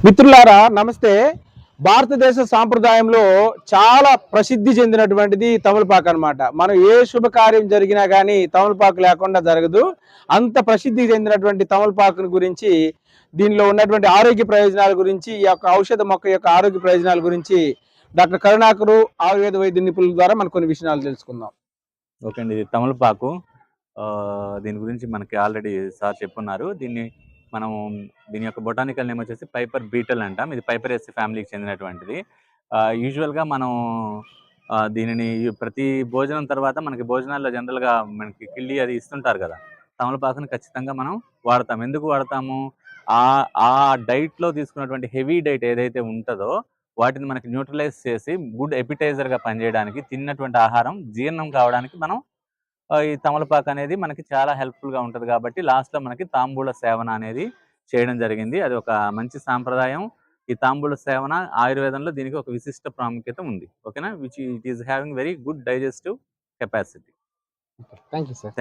మిత్రులారా నమస్తే. భారతదేశ సాంప్రదాయంలో చాలా ప్రసిద్ధి చెందినటువంటిది తమలపాకు అన్నమాట. మనం ఏ శుభకార్యం జరిగినా కానీ తమలపాకు లేకుండా జరగదు. అంత ప్రసిద్ధి చెందినటువంటి తమలపాకుని గురించి దీనిలో ఉన్నటువంటి ఆరోగ్య ప్రయోజనాల గురించి ఈ యొక్క ఔషధ మొక్క యొక్క ఆరోగ్య ప్రయోజనాల గురించి డాక్టర్ కరుణాకరు ఆయుర్వేద వైద్య నిపుణుల ద్వారా మనం కొన్ని విషయాలు తెలుసుకుందాం. ఓకే అండి ఇది తమలపాకు. దీని గురించి మనకి ఆల్రెడీ సార్ చెప్పున్నారు. దీన్ని మనం దీని యొక్క బొటానికల్ నేమ్ వచ్చేసి పైపర్ బీటల్ అంటాం. ఇది పైపర్ ఎస్సి ఫ్యామిలీకి చెందినటువంటిది. యూజువల్గా మనం దీనిని ప్రతి భోజనం తర్వాత మనకి భోజనాల్లో జనరల్గా మనకి కిళ్ళి అది ఇస్తుంటారు కదా. తమలపాకుని ఖచ్చితంగా మనం వాడతాం. ఎందుకు వాడతాము? ఆ ఆ డైట్లో తీసుకున్నటువంటి హెవీ డైట్ ఏదైతే ఉంటుందో వాటిని మనకి న్యూట్రలైజ్ చేసి గుడ్ ఎపిటైజర్గా పనిచేయడానికి తిన్నటువంటి ఆహారం జీర్ణం కావడానికి మనం ఈ తమలపాకు అనేది మనకి చాలా హెల్ప్ఫుల్గా ఉంటుంది కాబట్టి లాస్ట్లో మనకి తాంబూల సేవన అనేది చేయడం జరిగింది. అది ఒక మంచి సాంప్రదాయం. ఈ తాంబూల సేవన ఆయుర్వేదంలో దీనికి ఒక విశిష్ట ప్రాముఖ్యత ఉంది. ఓకేనా? Which it is having very good digestive capacity thank you sir